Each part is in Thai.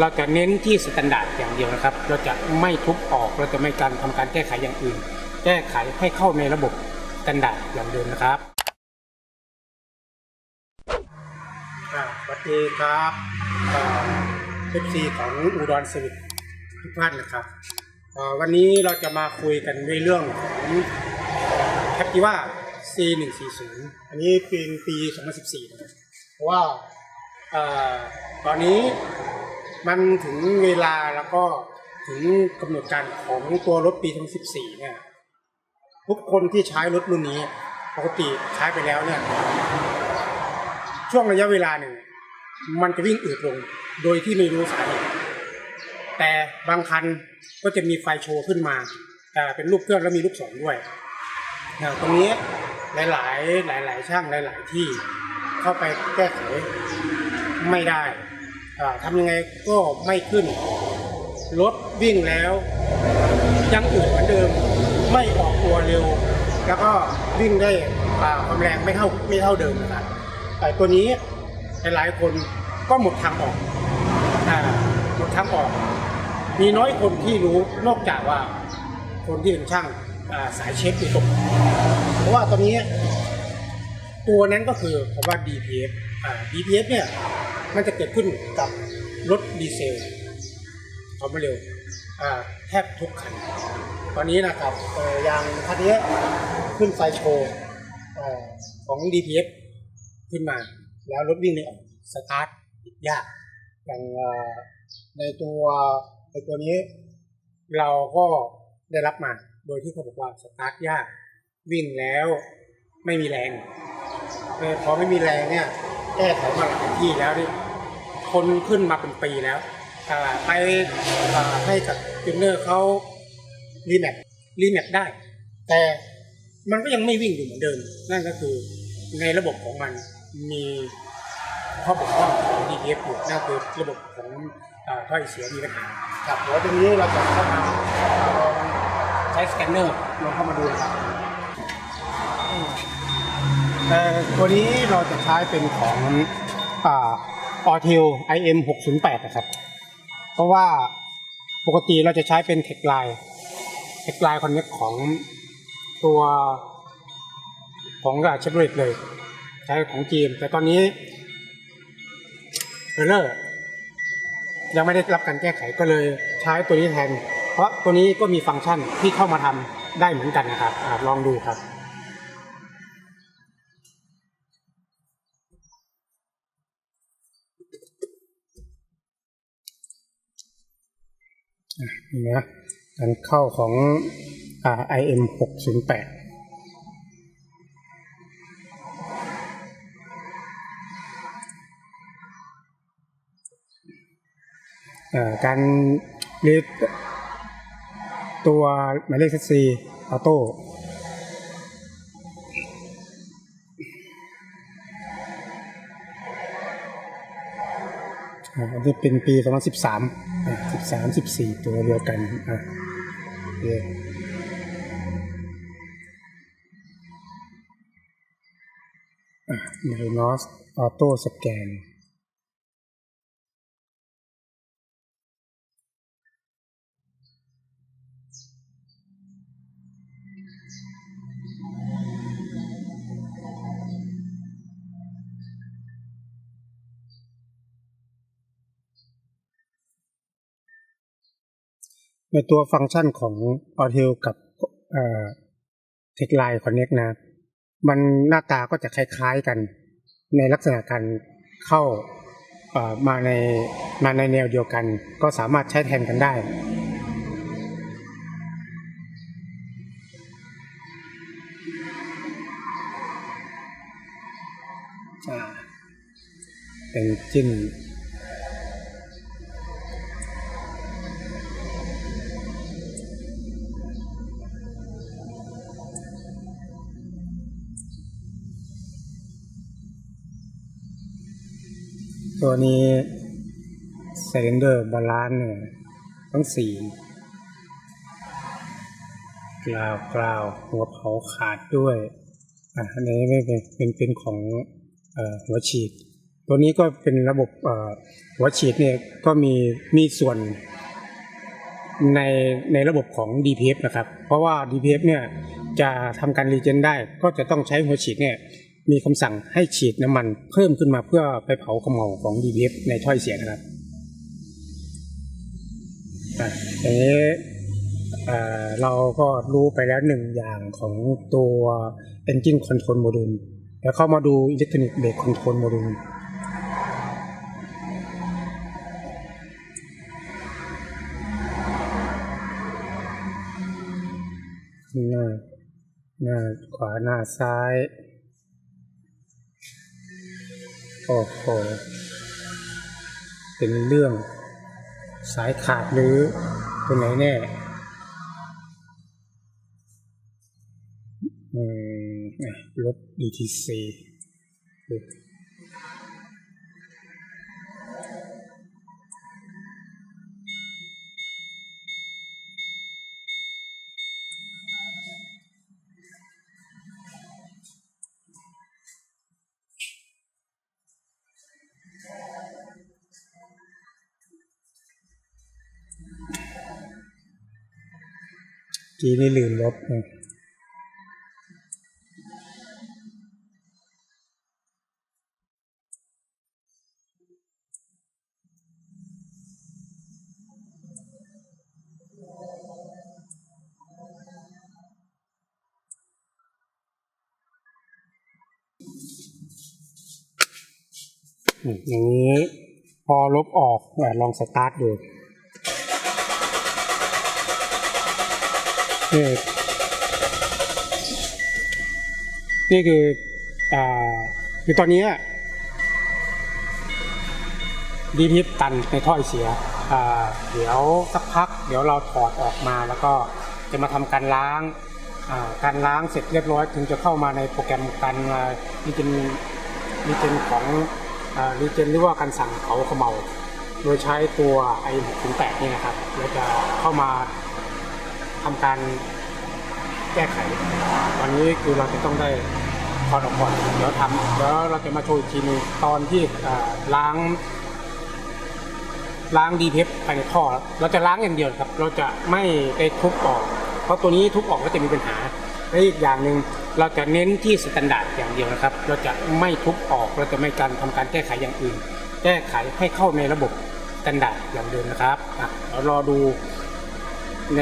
เราจะเน้นที่สแตนดาร์ดอย่างเดียวนะครับ เราจะไม่ทุบออก เราจะไม่การทำการแก้ไขอย่างอื่น แก้ไขให้เข้าในระบบสแตนดาร์ดอย่างเดิมนะครับสวัสดีครับเอฟซีของอุดรสวิตทุกท่านนะครับ วันนี้เราจะมาคุยกันในเรื่องของแคปติว่า C140 อันนี้เป็นปี 2014 นะครับเพราะว่าตอนนี้ มันถึงเวลาแล้วก็ถึงกำหนดการของตัวรถปี 2014 เนี่ย ทุกคนที่ใช้รถรุ่นนี้ปกติใช้ไปแล้วเนี่ย ช่วงระยะเวลาหนึ่ง มันจะวิ่งอืดลงโดยที่ไม่รู้สาเหตุแต่บางคันก็จะมีไฟโชว์ขึ้นมา แต่เป็นรูปเครื่องแล้วมีลูกศรด้วยนะตรงนี้หลาย ๆ หลาย ๆ ช่างหลาย ๆ ที่เข้าไปแก้ไขไม่ได้ ทำยังไงก็ไม่ขึ้น รถวิ่งแล้ว ยังอืดเหมือนเดิม ไม่ออกตัวเร็ว แล้วก็วิ่งได้ความแรงไม่เท่าไม่เท่าเดิมนะครับแต่ตัวนี้หลายคนก็หมดทางออกอหมดทางออก มีน้อยคนที่รู้นอกจากว่าคนที่เป็นช่างาสายเชฟโดยตรงเพราะว่าตอนนี้ ตัวนั้นก็คือคำว่า DPF อ่า DPF เนี่ยมันจะเกิดขึ้นกับรถดีเซลความเร็วแทบทุกคัน ตอนนี้นะครับอย่างคันนี้ขึ้นไฟโชว์เอ่อของ DPF ขึ้นมา แล้วรถวิ่งไม่ออกสตาร์ทยาก อย่างในตัวในตัวนี้เราก็ได้รับมาโดยที่เขาบอกว่าสตาร์ทยาก วิ่งแล้วไม่มีแรงพอไม่มีแรงเนี่ย แก้ไขมาหลายที่แล้วนี่คนขึ้นมาเป็นปีแล้วอ่าไปอ่าให้กับจูเนอร์เขารีแมปรีแมปได้ แต่มันก็ยังไม่วิ่งอยู่เหมือนเดิม นั่นก็คือในระบบของมันมีข้อบกพร่องของ DPF อยู่นั่นคือระบบของอ่าถ้อยเสียมีปัญหาครับเดี๋ยวตรงนี้เราจะเข้ามาลองใช้สแกนเนอร์ลองเข้ามาดูนะครับ ต่ตัวนี้เราจะใช้เป็นของอ่าออเทล IM 608นะครับ เพราะว่าปกติเราจะใช้เป็นเทคไลน์เทคไลน์คอนเนคของตัวของเชฟโรเลตเลย ใช้ของจีนแต่ตอนนี้เออร์ยังไม่ได้รับการแก้ไขก็เลยใช้ตัวนี้แทน เพราะตัวนี้ก็มีฟังก์ชันที่เข้ามาทำได้เหมือนกันนะครับอะลองดูครับ นี่นะการเข้าของอ IM 608การเรียกตัวหมายเลขซีออโต้อันนี้เป็นปี 2013 สิบสามสิบสี่ตัวเดียวกันอะโอเคอะไดนอสออโต้สแกน ในตัวฟังก์ชันของ a u t e l กับเอ่อ Tech Line Connect นะ มันหน้าตาก็จะคล้ายๆกัน ในลักษณะการเข้ามาในมาในแนวเดียวกัน ก็สามารถใช้แทนกันได้เป็นจิ้น ตัวนี้ไซเลนเดอร์บาลานซ์เนี่ยทั้งสี่กล่าวกล่าวหัวเผาขาดด้วยอะอันนี้ไม่เป็นเป็นเป็นของอหัวฉีด ตัวนี้ก็เป็นระบบหัวฉีดเนี่ยก็มีมีส่วนในในระบบของ DPF นะครับ เพราะว่า DPF เนี่ยจะทำการรีเจนได้ก็จะต้องใช้หัวฉีดเนี่ย มีคำสั่งให้ฉีดน้ำมันเพิ่มขึ้นมาเพื่อไปเผาขมเหลาของ DPF ในถ้อยเสียนะครับอะอย่างนี้เอ่อเราก็รู้ไปแล้วหนึ่งอย่างของตัว Engine Control Module แล้วเข้ามาดู Electronic Brake Control Module หน้าหน้าขวาหน้าซ้าย โอ้โหเป็นเรื่องสายขาดหรือเป็นไหนแน่ลบ DTC กีนี่ลืมลบนะอืมอย่างนี้พอลบออกลองสตาร์ทดู นี่นี่คืออ่าคือตอนนี้ดีพิษตันในท่อไอเสียอ่าเดี๋ยวสักพัก เดี๋ยวเราถอดออกมาแล้วก็จะมาทำการล้างอ่าการล้างเสร็จเรียบร้อย ถึงจะเข้ามาในโปรแกรมการรีเจนรีเจนของรีเจนหรือว่าการสั่งเขาเขมเมาโดยใช้ตัว i 6 0 8นี่นะครับแล้วจะเข้ามา ทำการแก้ไขวันนี้คือเราจะต้องได้ถอดออกก่อนเดี๋ยวทำเดี๋ยวเราจะมาโชว์อีกทีนึงตอนที่ล้าง ล้างดีเพฟภายในท่อ เราจะล้างอย่างเดียวครับ เราจะไม่ไปทุบออก เพราะตัวนี้ทุบออกก็จะมีปัญหาและอีกอย่างหนึ่งเราจะเน้นที่สแตนดาร์ดอย่างเดียวนะครับ เราจะไม่ทุบออก เราจะไม่การทำการแก้ไขอย่างอื่น แก้ไขให้เข้าในระบบสแตนดาร์ดอย่างเดิมนะครับอะเรารอดูใน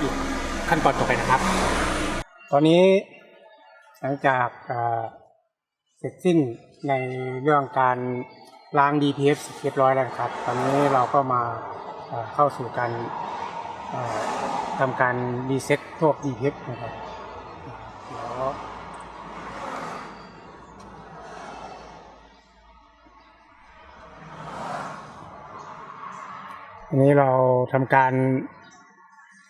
อีกขั้นตอนต่อไปนะครับ ตอนนี้หลังจากเสร็จสิ้นในเรื่องการล้าง DPF เรียบร้อยแล้วครับ ตอนนี้เราก็มาเข้าสู่การทำการรีเซ็ตพวก DPF นะครับเดี๋ยวอันนี้เราทำการ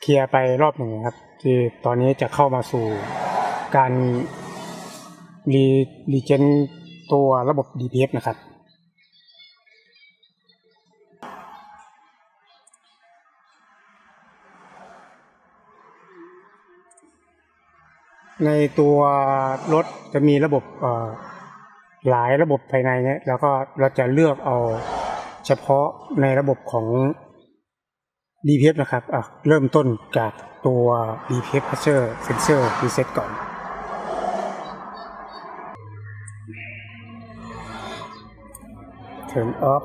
เคลียร์ไปรอบหนึ่งครับที่ตอนนี้จะเข้ามาสู่การรีรีเจนตัวระบบ DPF นะครับ ในตัวรถจะมีระบบหลายระบบภายในเนี่ยแล้วก็เราจะเลือกเอาเฉพาะในระบบของ DPF นะครับอะเริ่มต้นจากตัว DPF Pressure Sensor Reset ก่อน Turn off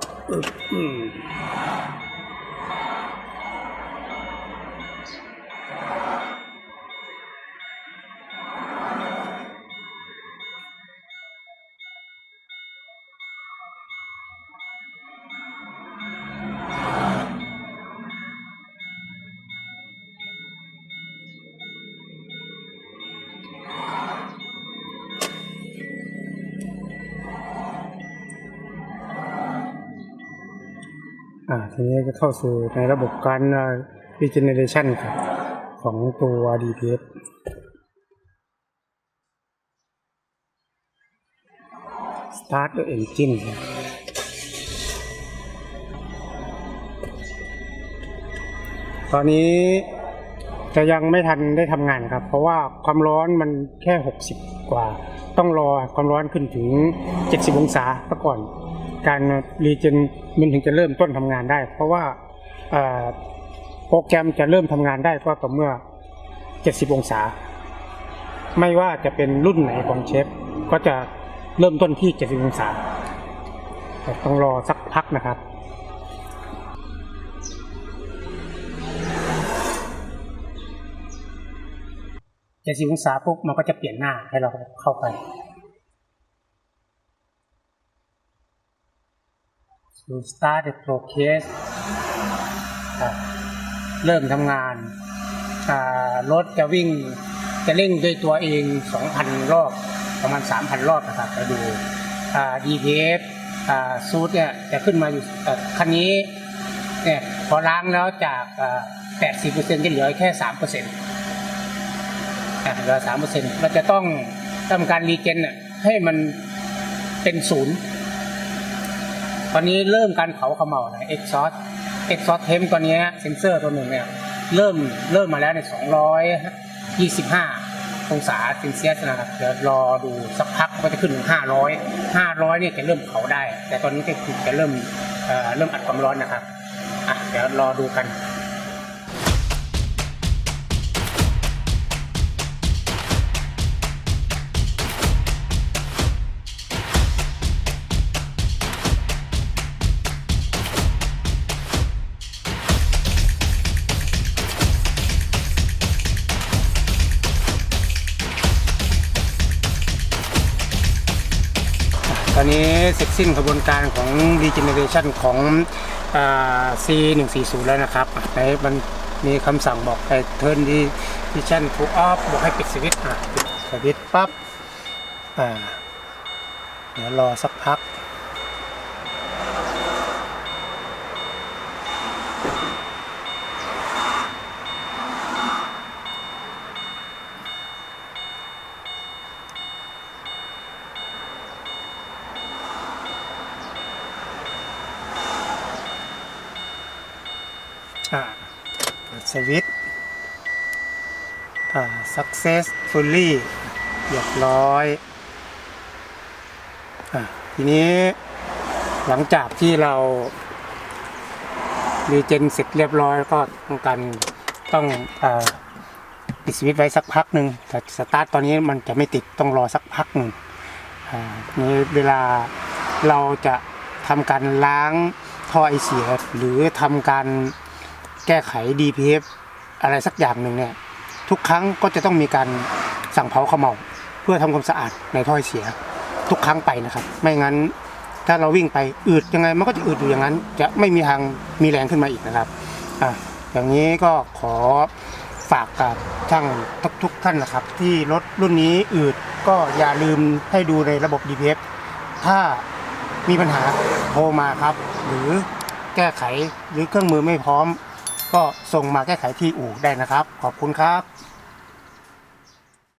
ทีนี้ก็เข้าสู่ในระบบการ uh, regeneration ครับของตัว DPF start the engine ครับตอนนี้จะยังไม่ทันได้ทำงานครับ เพราะว่าความร้อนมันแค่ 60 กว่า ต้องรอความร้อนขึ้นถึง 70 องศาก่อน การรีเจนมันถึงจะเริ่มต้นทำงานได้ เพราะว่าโปรแกรมจะเริ่มทำงานได้ก็ต่อเมื่อ 70 องศา ไม่ว่าจะเป็นรุ่นไหนของเชฟ ก็จะเริ่มต้นที่ 70 องศาแต่ต้องรอสักพักนะครับ70องศาปุ๊บมันก็จะเปลี่ยนหน้าให้เราเข้าไป to start the process ครับเริ่มทำงานรถจะวิ่งจะเร่งด้วยตัวเอง 2,000 รอบ ประมาณ 3,000 รอบนะครับไปดูอ่า DPF อ่าซูดเนี่ยจะขึ้นมาอยู่คันนี้เนี่ยพอล้างแล้วจากอ่า80%จะเหลือแค่3%อะเหลือ3%เราจะต้องทำการรีเจนน่ะให้มันเป็นศูนย์ ตอนนี้เริ่มการเผาเขม่านะเอ็กซอสเอ็กซอสเทมตัวนี้เซนเซอร์ตัวหนึ่งเนี่ยเริ่มเริ่มมาแล้วใน 225 องศาเซนเซียสนะครับเดี๋ยวรอดูสักพักก็จะขึ้นถึง 500 500เนี่ยจะเริ่มเผาได้ แต่ตอนนี้ก็คือจะเริ่มเเริ่มอัดความร้อนนะครับอะเดี๋ยวรอดูกัน เสร็จสิ้นกระบวนการของ regeneration ของอ C140 แล้วนะครับในมันมีคำสั่งบอกให้ turn regeneration to off บอกให้ปิดสวิตช์อะปิดสวิตช์ปั๊บอ่าเดี๋ยวรอสักพัก อ่าเปิดสวิตช์อ่า successfully เรียบร้อยอะทีนี้หลังจากที่เรารีเจนเสร็จเรียบร้อยก็ต้องการต้องอาปิดสวิตช์ไว้สักพักหนึ่งแต่สตาร์ทตอนนี้มันจะไม่ติดต้องรอสักพักหนึ่งนี้เวลาเราจะทำการล้างท่อไอเสียหรือทำการ แก้ไข DPF อะไรสักอย่างหนึ่งเนี่ยทุกครั้งก็จะต้องมีการสั่งเผาขมเหลาเพื่อทำความสะอาดในถ้อยเสีย ทุกครั้งไปนะครับ ไม่งั้นถ้าเราวิ่งไปอืดยังไงมันก็จะอืดอยู่อย่างนั้น จะไม่มีทางมีแรงขึ้นมาอีกนะครับอะอย่างนี้ก็ขอฝากกับช่างทุกๆท่านนะครับ ที่รถรุ่นนี้อืดก็อย่าลืมให้ดูในระบบ DPF ถ้ามีปัญหาโทรมาครับ หรือแก้ไขหรือเครื่องมือไม่พร้อม ก็ส่งมาแก้ไขที่อู่ได้นะครับ ขอบคุณครับ